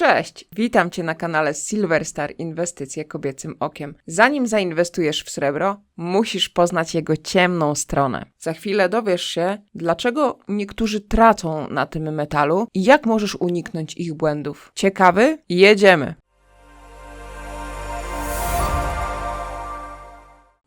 Cześć, witam Cię na kanale Silverstar Inwestycje Kobiecym Okiem. Zanim zainwestujesz w srebro, musisz poznać jego ciemną stronę. Za chwilę dowiesz się, dlaczego niektórzy tracą na tym metalu i jak możesz uniknąć ich błędów. Ciekawy? Jedziemy!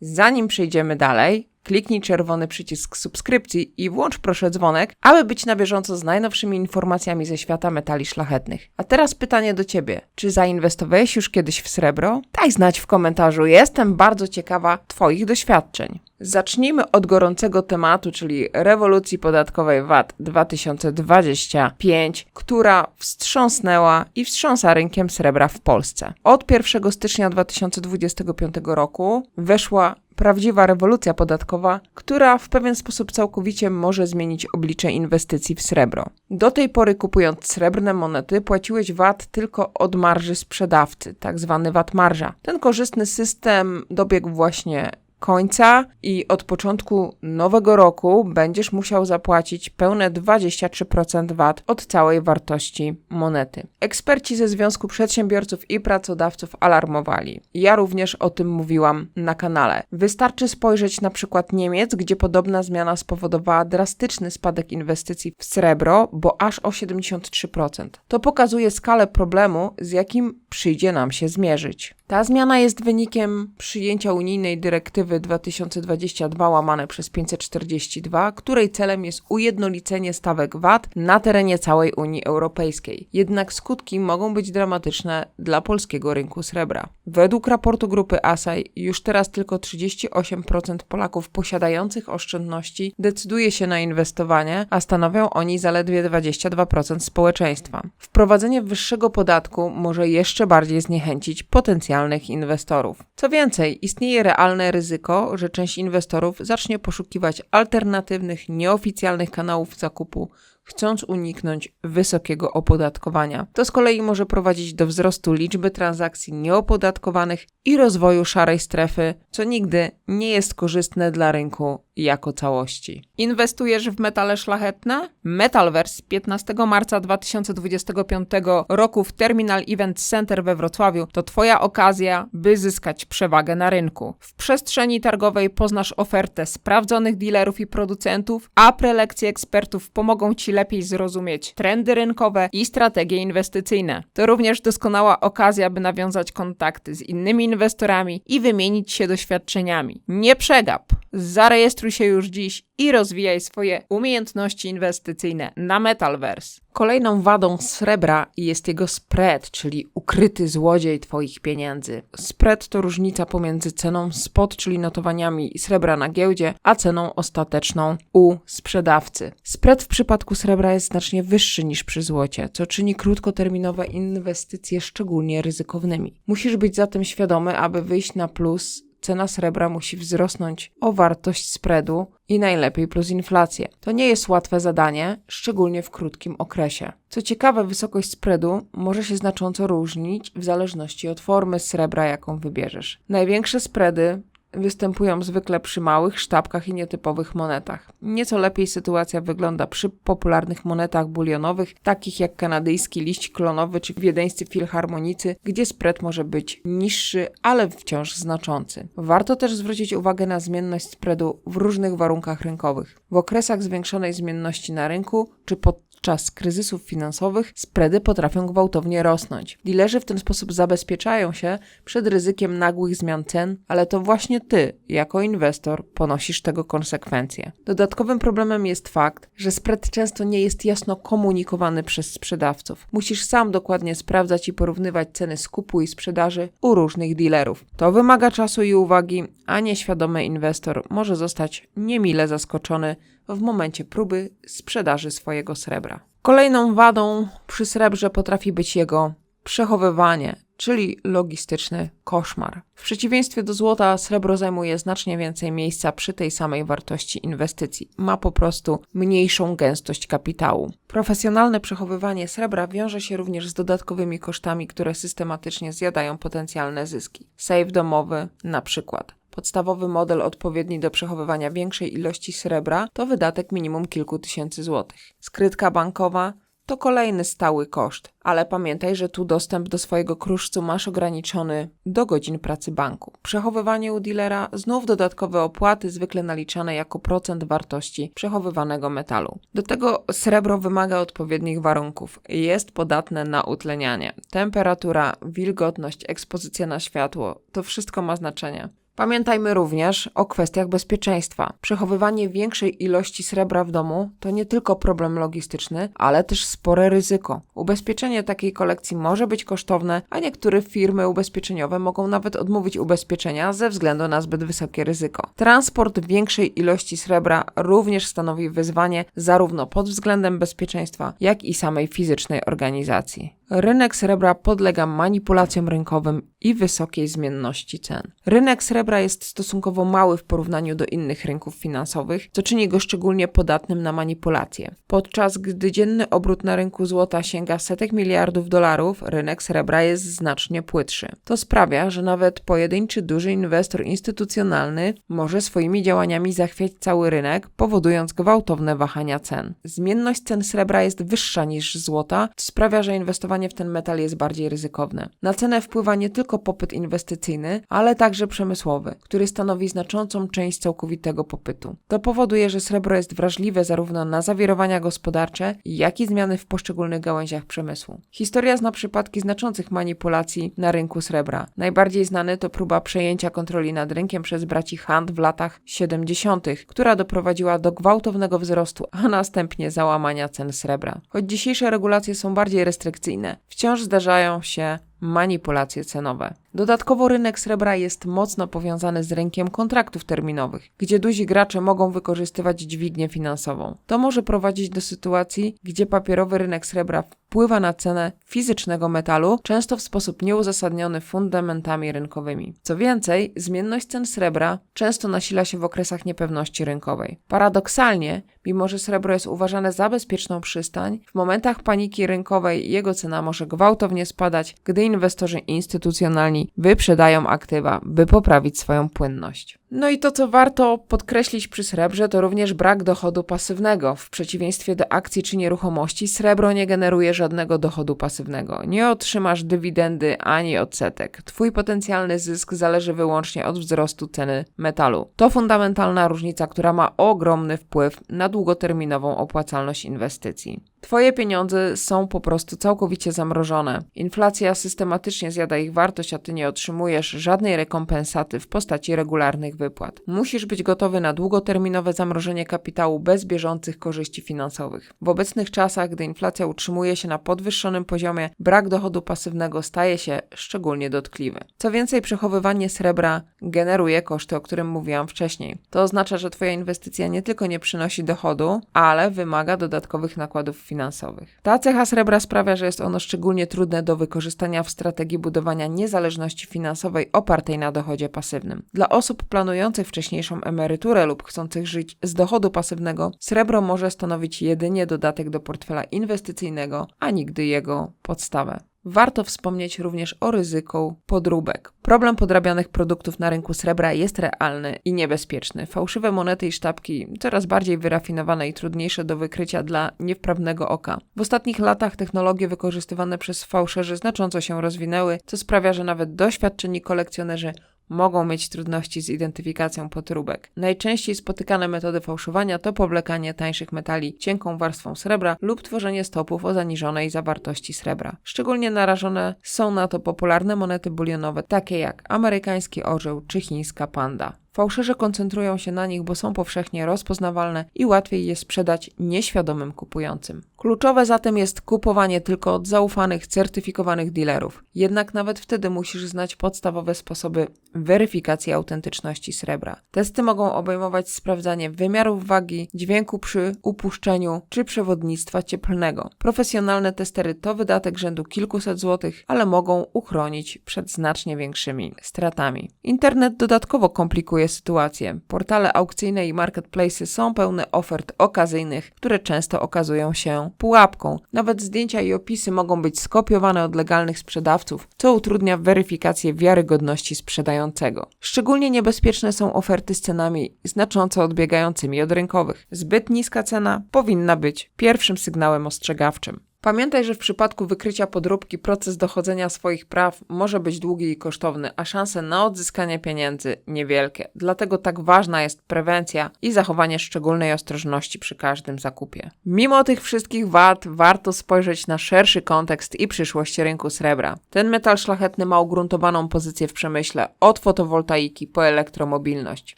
Zanim przejdziemy dalej, kliknij czerwony przycisk subskrypcji i włącz proszę dzwonek, aby być na bieżąco z najnowszymi informacjami ze świata metali szlachetnych. A teraz pytanie do Ciebie. Czy zainwestowałeś już kiedyś w srebro? Daj znać w komentarzu. Jestem bardzo ciekawa Twoich doświadczeń. Zacznijmy od gorącego tematu, czyli rewolucji podatkowej VAT 2025, która wstrząsnęła i wstrząsa rynkiem srebra w Polsce. Od 1 stycznia 2025 roku weszła prawdziwa rewolucja podatkowa, która w pewien sposób całkowicie może zmienić oblicze inwestycji w srebro. Do tej pory kupując srebrne monety płaciłeś VAT tylko od marży sprzedawcy, tak zwany VAT marża. Ten korzystny system dobiegł właśnie końca i od początku nowego roku będziesz musiał zapłacić pełne 23% VAT od całej wartości monety. Eksperci ze Związku Przedsiębiorców i Pracodawców alarmowali. Ja również o tym mówiłam na kanale. Wystarczy spojrzeć na przykład Niemiec, gdzie podobna zmiana spowodowała drastyczny spadek inwestycji w srebro, bo aż o 73%. To pokazuje skalę problemu, z jakim przyjdzie nam się zmierzyć. Ta zmiana jest wynikiem przyjęcia unijnej dyrektywy 2022 łamane przez 542, której celem jest ujednolicenie stawek VAT na terenie całej Unii Europejskiej. Jednak skutki mogą być dramatyczne dla polskiego rynku srebra. Według raportu grupy ASAI już teraz tylko 38% Polaków posiadających oszczędności decyduje się na inwestowanie, a stanowią oni zaledwie 22% społeczeństwa. Wprowadzenie wyższego podatku może jeszcze bardziej zniechęcić potencjalnych inwestorów. Co więcej, istnieje realne ryzyko, że część inwestorów zacznie poszukiwać alternatywnych, nieoficjalnych kanałów zakupu, chcąc uniknąć wysokiego opodatkowania. To z kolei może prowadzić do wzrostu liczby transakcji nieopodatkowanych i rozwoju szarej strefy, co nigdy nie jest korzystne dla rynku jako całości. Inwestujesz w metale szlachetne? Metalverse 15 marca 2025 roku w Terminal Event Center we Wrocławiu to Twoja okazja, by zyskać przewagę na rynku. W przestrzeni targowej poznasz ofertę sprawdzonych dealerów i producentów, a prelekcje ekspertów pomogą Ci lepiej zrozumieć trendy rynkowe i strategie inwestycyjne. To również doskonała okazja, by nawiązać kontakty z innymi inwestorami i wymienić się doświadczeniami. Nie przegap! Zarejestruj się już dziś i rozwijaj swoje umiejętności inwestycyjne na Metalverse. Kolejną wadą srebra jest jego spread, czyli ukryty złodziej Twoich pieniędzy. Spread to różnica pomiędzy ceną spot, czyli notowaniami srebra na giełdzie, a ceną ostateczną u sprzedawcy. Spread w przypadku srebra jest znacznie wyższy niż przy złocie, co czyni krótkoterminowe inwestycje szczególnie ryzykownymi. Musisz być zatem świadomy, aby wyjść na plus cena srebra musi wzrosnąć o wartość spreadu i najlepiej plus inflację. To nie jest łatwe zadanie, szczególnie w krótkim okresie. Co ciekawe, wysokość spreadu może się znacząco różnić w zależności od formy srebra, jaką wybierzesz. Największe spready występują zwykle przy małych sztabkach i nietypowych monetach. Nieco lepiej sytuacja wygląda przy popularnych monetach bulionowych, takich jak kanadyjski liść klonowy czy wiedeńscy filharmonicy, gdzie spread może być niższy, ale wciąż znaczący. Warto też zwrócić uwagę na zmienność spreadu w różnych warunkach rynkowych. W okresach zwiększonej zmienności na rynku czy pod podczas kryzysów finansowych spready potrafią gwałtownie rosnąć. Dilerzy w ten sposób zabezpieczają się przed ryzykiem nagłych zmian cen, ale to właśnie ty, jako inwestor, ponosisz tego konsekwencje. Dodatkowym problemem jest fakt, że spread często nie jest jasno komunikowany przez sprzedawców. Musisz sam dokładnie sprawdzać i porównywać ceny skupu i sprzedaży u różnych dealerów. To wymaga czasu i uwagi, a nieświadomy inwestor może zostać niemile zaskoczony w momencie próby sprzedaży swojego srebra. Kolejną wadą przy srebrze potrafi być jego przechowywanie, czyli logistyczny koszmar. W przeciwieństwie do złota, srebro zajmuje znacznie więcej miejsca przy tej samej wartości inwestycji. Ma po prostu mniejszą gęstość kapitału. Profesjonalne przechowywanie srebra wiąże się również z dodatkowymi kosztami, które systematycznie zjadają potencjalne zyski. Safe domowy, na przykład. Podstawowy model odpowiedni do przechowywania większej ilości srebra to wydatek minimum kilku tysięcy złotych. Skrytka bankowa to kolejny stały koszt, ale pamiętaj, że tu dostęp do swojego kruszcu masz ograniczony do godzin pracy banku. Przechowywanie u dealera znów dodatkowe opłaty, zwykle naliczane jako procent wartości przechowywanego metalu. Do tego srebro wymaga odpowiednich warunków. Jest podatne na utlenianie. Temperatura, wilgotność, ekspozycja na światło to wszystko ma znaczenie. Pamiętajmy również o kwestiach bezpieczeństwa. Przechowywanie większej ilości srebra w domu to nie tylko problem logistyczny, ale też spore ryzyko. Ubezpieczenie takiej kolekcji może być kosztowne, a niektóre firmy ubezpieczeniowe mogą nawet odmówić ubezpieczenia ze względu na zbyt wysokie ryzyko. Transport większej ilości srebra również stanowi wyzwanie zarówno pod względem bezpieczeństwa, jak i samej fizycznej organizacji. Rynek srebra podlega manipulacjom rynkowym i wysokiej zmienności cen. Rynek srebra jest stosunkowo mały w porównaniu do innych rynków finansowych, co czyni go szczególnie podatnym na manipulacje. Podczas gdy dzienny obrót na rynku złota sięga setek miliardów dolarów, rynek srebra jest znacznie płytszy. To sprawia, że nawet pojedynczy duży inwestor instytucjonalny może swoimi działaniami zachwiać cały rynek, powodując gwałtowne wahania cen. Zmienność cen srebra jest wyższa niż złota, co sprawia, że inwestowanie w ten metal jest bardziej ryzykowne. Na cenę wpływa nie tylko popyt inwestycyjny, ale także przemysłowy, który stanowi znaczącą część całkowitego popytu. To powoduje, że srebro jest wrażliwe zarówno na zawirowania gospodarcze, jak i zmiany w poszczególnych gałęziach przemysłu. Historia zna przypadki znaczących manipulacji na rynku srebra. Najbardziej znany to próba przejęcia kontroli nad rynkiem przez braci Hunt w latach 70., która doprowadziła do gwałtownego wzrostu, a następnie załamania cen srebra. Choć dzisiejsze regulacje są bardziej restrykcyjne, wciąż zdarzają się manipulacje cenowe. Dodatkowo rynek srebra jest mocno powiązany z rynkiem kontraktów terminowych, gdzie duzi gracze mogą wykorzystywać dźwignię finansową. To może prowadzić do sytuacji, gdzie papierowy rynek srebra wpływa na cenę fizycznego metalu, często w sposób nieuzasadniony fundamentami rynkowymi. Co więcej, zmienność cen srebra często nasila się w okresach niepewności rynkowej. Paradoksalnie, mimo że srebro jest uważane za bezpieczną przystań, w momentach paniki rynkowej jego cena może gwałtownie spadać, gdy inwestorzy instytucjonalni wyprzedają aktywa, by poprawić swoją płynność. No i to, co warto podkreślić przy srebrze, to również brak dochodu pasywnego. W przeciwieństwie do akcji czy nieruchomości, srebro nie generuje żadnego dochodu pasywnego. Nie otrzymasz dywidendy ani odsetek. Twój potencjalny zysk zależy wyłącznie od wzrostu ceny metalu. To fundamentalna różnica, która ma ogromny wpływ na długoterminową opłacalność inwestycji. Twoje pieniądze są po prostu całkowicie zamrożone. Inflacja systematycznie zjada ich wartość, a ty nie otrzymujesz żadnej rekompensaty w postaci regularnych wypłat. Musisz być gotowy na długoterminowe zamrożenie kapitału bez bieżących korzyści finansowych. W obecnych czasach, gdy inflacja utrzymuje się na podwyższonym poziomie, brak dochodu pasywnego staje się szczególnie dotkliwy. Co więcej, przechowywanie srebra generuje koszty, o którym mówiłam wcześniej. To oznacza, że Twoja inwestycja nie tylko nie przynosi dochodu, ale wymaga dodatkowych nakładów finansowych. Ta cecha srebra sprawia, że jest ono szczególnie trudne do wykorzystania w strategii budowania niezależności finansowej opartej na dochodzie pasywnym. Dla osób planujących wcześniejszą emeryturę lub chcących żyć z dochodu pasywnego, srebro może stanowić jedynie dodatek do portfela inwestycyjnego, a nigdy jego podstawę. Warto wspomnieć również o ryzyku podróbek. Problem podrabianych produktów na rynku srebra jest realny i niebezpieczny. Fałszywe monety i sztabki coraz bardziej wyrafinowane i trudniejsze do wykrycia dla niewprawnego oka. W ostatnich latach technologie wykorzystywane przez fałszerzy znacząco się rozwinęły, co sprawia, że nawet doświadczeni kolekcjonerzy mogą mieć trudności z identyfikacją podróbek. Najczęściej spotykane metody fałszowania to powlekanie tańszych metali cienką warstwą srebra lub tworzenie stopów o zaniżonej zawartości srebra. Szczególnie narażone są na to popularne monety bulionowe, takie jak amerykański orzeł czy chińska panda. Fałszerze koncentrują się na nich, bo są powszechnie rozpoznawalne i łatwiej je sprzedać nieświadomym kupującym. Kluczowe zatem jest kupowanie tylko od zaufanych, certyfikowanych dealerów. Jednak nawet wtedy musisz znać podstawowe sposoby weryfikacji autentyczności srebra. Testy mogą obejmować sprawdzanie wymiarów wagi, dźwięku przy upuszczeniu czy przewodnictwa cieplnego. Profesjonalne testery to wydatek rzędu kilkuset złotych, ale mogą uchronić przed znacznie większymi stratami. Internet dodatkowo komplikuje sytuację. Portale aukcyjne i marketplace są pełne ofert okazyjnych, które często okazują się pułapką. Nawet zdjęcia i opisy mogą być skopiowane od legalnych sprzedawców, co utrudnia weryfikację wiarygodności sprzedającego. Szczególnie niebezpieczne są oferty z cenami znacząco odbiegającymi od rynkowych. Zbyt niska cena powinna być pierwszym sygnałem ostrzegawczym. Pamiętaj, że w przypadku wykrycia podróbki proces dochodzenia swoich praw może być długi i kosztowny, a szanse na odzyskanie pieniędzy niewielkie. Dlatego tak ważna jest prewencja i zachowanie szczególnej ostrożności przy każdym zakupie. Mimo tych wszystkich wad, warto spojrzeć na szerszy kontekst i przyszłość rynku srebra. Ten metal szlachetny ma ugruntowaną pozycję w przemyśle, od fotowoltaiki po elektromobilność.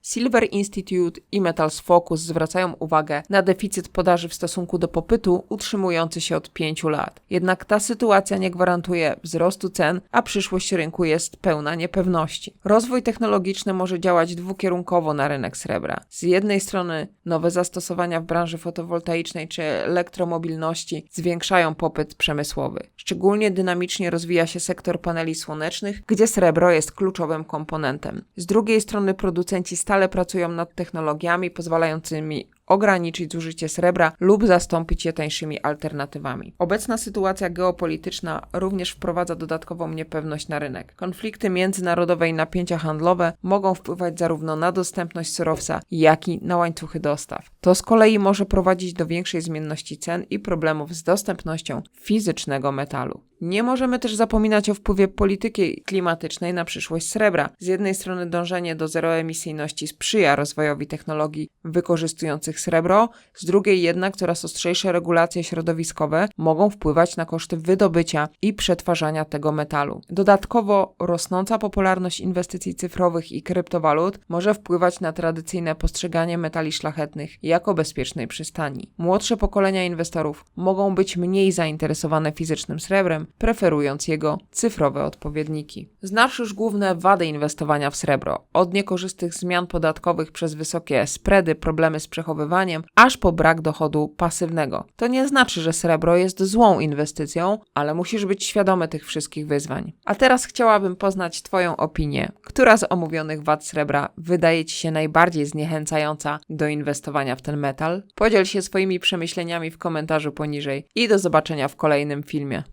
Silver Institute i Metals Focus zwracają uwagę na deficyt podaży w stosunku do popytu utrzymujący się od 5 lat. Jednak ta sytuacja nie gwarantuje wzrostu cen, a przyszłość rynku jest pełna niepewności. Rozwój technologiczny może działać dwukierunkowo na rynek srebra. Z jednej strony nowe zastosowania w branży fotowoltaicznej czy elektromobilności zwiększają popyt przemysłowy. Szczególnie dynamicznie rozwija się sektor paneli słonecznych, gdzie srebro jest kluczowym komponentem. Z drugiej strony producenci stale pracują nad technologiami pozwalającymi ograniczyć zużycie srebra lub zastąpić je tańszymi alternatywami. Obecna sytuacja geopolityczna również wprowadza dodatkową niepewność na rynek. Konflikty międzynarodowe i napięcia handlowe mogą wpływać zarówno na dostępność surowca, jak i na łańcuchy dostaw. To z kolei może prowadzić do większej zmienności cen i problemów z dostępnością fizycznego metalu. Nie możemy też zapominać o wpływie polityki klimatycznej na przyszłość srebra. Z jednej strony dążenie do zeroemisyjności sprzyja rozwojowi technologii wykorzystujących srebro, z drugiej jednak coraz ostrzejsze regulacje środowiskowe mogą wpływać na koszty wydobycia i przetwarzania tego metalu. Dodatkowo rosnąca popularność inwestycji cyfrowych i kryptowalut może wpływać na tradycyjne postrzeganie metali szlachetnych jako bezpiecznej przystani. Młodsze pokolenia inwestorów mogą być mniej zainteresowane fizycznym srebrem, preferując jego cyfrowe odpowiedniki. Znasz już główne wady inwestowania w srebro, od niekorzystnych zmian podatkowych przez wysokie spready, problemy z przechowywaniem, aż po brak dochodu pasywnego. To nie znaczy, że srebro jest złą inwestycją, ale musisz być świadomy tych wszystkich wyzwań. A teraz chciałabym poznać Twoją opinię. Która z omówionych wad srebra wydaje Ci się najbardziej zniechęcająca do inwestowania w ten metal? Podziel się swoimi przemyśleniami w komentarzu poniżej i do zobaczenia w kolejnym filmie.